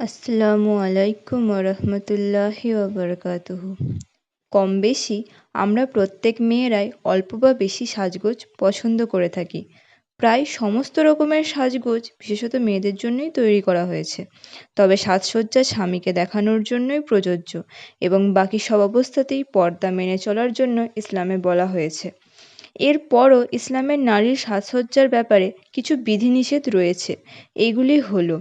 আসসালামু আলাইকুম রহমতুল্লাহি ওবরকাতুহু। কম বেশি আমরা প্রত্যেক মেয়েরাই অল্প বা বেশি সাজগোজ পছন্দ করে থাকি। প্রায় সমস্ত রকমের সাজগোজ, বিশেষত মেয়েদের জন্যই তৈরি করা হয়েছে। তবে সাজসজ্জা স্বামীকে দেখানোর জন্যই প্রযোজ্য এবং বাকি সব অবস্থাতেই পর্দা মেনে চলার জন্য ইসলামে বলা হয়েছে। এরপরও ইসলামের নারীর সাজসজ্জার ব্যাপারে কিছু বিধিনিষেধ রয়েছে। এইগুলি হলো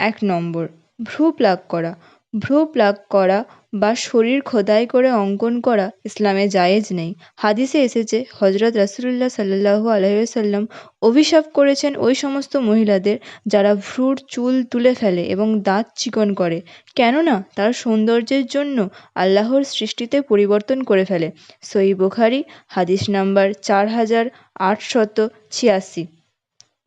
এক নম্বর। ভ্রু প্লাক করা। ভ্রু প্লাক করা বা শরীর খোদাই করে অঙ্কন করা ইসলামে জায়েজ নেই। হাদিসে এসেছে হজরত রাসুলুল্লাহ সাল্লাহু আলহিসাল্লাম অভিশাপ করেছেন ওই সমস্ত মহিলাদের যারা ভ্রুর চুল তুলে ফেলে এবং দাঁত চিকন করে। কেননা তার সৌন্দর্যের জন্য আল্লাহর সৃষ্টিতে পরিবর্তন করে ফেলে। সই বুখারি, হাদিস নাম্বার চার হাজার আটশত ছিয়াশি।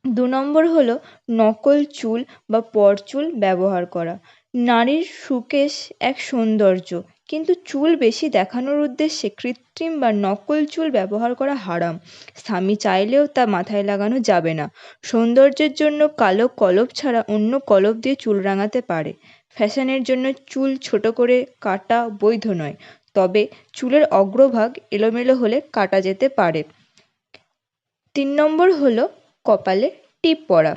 দু নম্বর হলো নকল চুল বা পরচুল ব্যবহার করা। নারীর সুকেশ এক সৌন্দর্য, কিন্তু চুল বেশি দেখানোর উদ্দেশ্যে কৃত্রিম বা নকল চুল ব্যবহার করা হারাম। স্বামী চাইলেও তা মাথায় লাগানো যাবে না। সৌন্দর্যের জন্য কালো কলপ ছাড়া অন্য কলপ দিয়ে চুল রাঙাতে পারে। ফ্যাশনের জন্য চুল ছোট করে কাটা বৈধ নয়, তবে চুলের অগ্রভাগ এলোমেলো হলে কাটা যেতে পারে। তিন নম্বর হলো কপালে টিপ পরা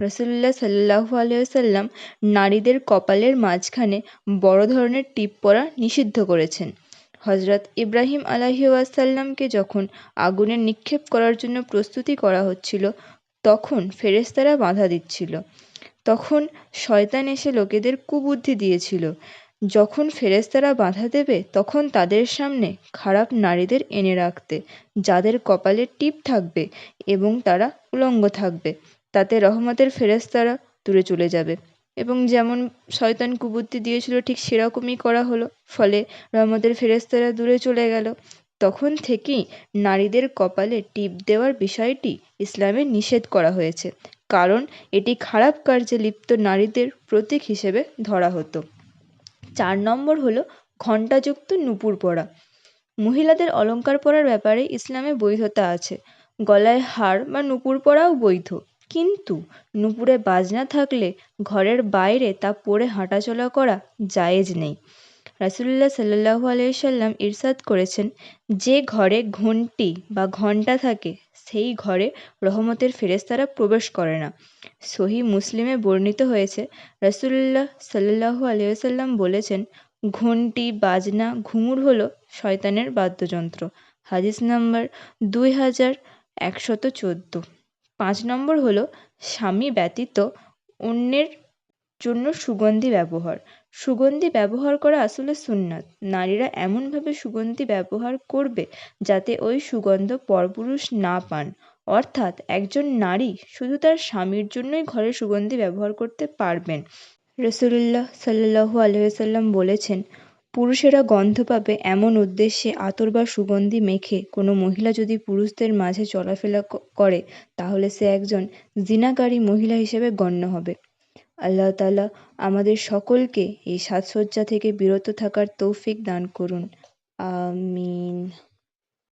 রসুল্লাহ সাল্লাহু আলিয়াল্লাম নারীদের কপালের মাঝখানে বড় ধরনের টিপ পরা নিষিদ্ধ করেছেন। হজরত ইব্রাহিম আলাহি ওয়াসাল্লামকে যখন আগুনে নিক্ষেপ করার জন্য প্রস্তুতি করা হচ্ছিল, তখন ফেরেস্তারা বাধা দিচ্ছিল। তখন শয়তান এসে লোকেদের কুবুদ্ধি দিয়েছিল। যখন ফেরেস্তারা বাধা দেবে, তখন তাদের সামনে খারাপ নারীদের এনে রাখতে, যাদের কপালে টিপ থাকবে এবং তারা উলঙ্গ থাকবে। তাতে রহমতের ফেরেস্তারা দূরে চলে যাবে। এবং যেমন শয়তান কুবুদ্ধি দিয়েছিল, ঠিক সেরকমই করা হলো। ফলে রহমতের ফেরেস্তারা দূরে চলে গেল। তখন থেকেই নারীদের কপালে টিপ দেওয়ার বিষয়টি ইসলামে নিষেধ করা হয়েছে। কারণ এটি খারাপ কার্যে লিপ্ত নারীদের প্রতীক হিসেবে ধরা হতো। চার নম্বর হলো ঘণ্টাযুক্ত নূপুর পরা মহিলাদের অলঙ্কার পরার ব্যাপারে ইসলামে বৈধতা আছে। গলায় হার বা নূপুর পরাও বৈধ। কিন্তু নূপুরে বাজনা থাকলে ঘরের বাইরে তা পরে হাঁটাচলা করা জায়েজ নেই। রাসুলুল্লাহ সাল্লাহু আলাইসাল্লাম ইরশাদ করেছেন, যে ঘরে ঘণ্টি বা ঘণ্টা থাকে, সেই ঘরে রহমতের ফেরেস্তারা প্রবেশ করে না। সহি মুসলিমে বর্ণিত হয়েছে, রাসুলুল্লাহ সাল্লাহু আলিয়াল্লাম বলেছেন ঘণ্টি বাজনা, ঘুঙুর হলো শয়তানের বাদ্যযন্ত্র। হাদিস নাম্বার দুই হাজার একশত চোদ্দ। পাঁচ নম্বর হলো, স্বামী ব্যতীত অন্যের জন্য সুগন্ধি ব্যবহার। সুগন্ধি ব্যবহার করা আসলে সুন্নাত। নারীরা এমনভাবে সুগন্ধি ব্যবহার করবে যাতে ওই সুগন্ধ পরপুরুষ না পান। অর্থাৎ একজন নারী শুধু তার স্বামীর জন্যই ঘরে সুগন্ধি ব্যবহার করতে পারবেন। রসুলুল্লাহ সাল্লাহু আলহিসাল্লাম বলেছেন, পুরুষেরা গন্ধ পাবে এমন উদ্দেশ্যে আতর বা সুগন্ধি মেখে কোনো মহিলা যদি পুরুষদের মাঝে চলাফেরা করে, তাহলে সে একজন জিনাকারী মহিলা হিসেবে গণ্য হবে। আল্লাহ তালা আমাদের সকলকে এই সাজসজ্জা থেকে বিরত থাকার তৌফিক দান করুন। আমিন।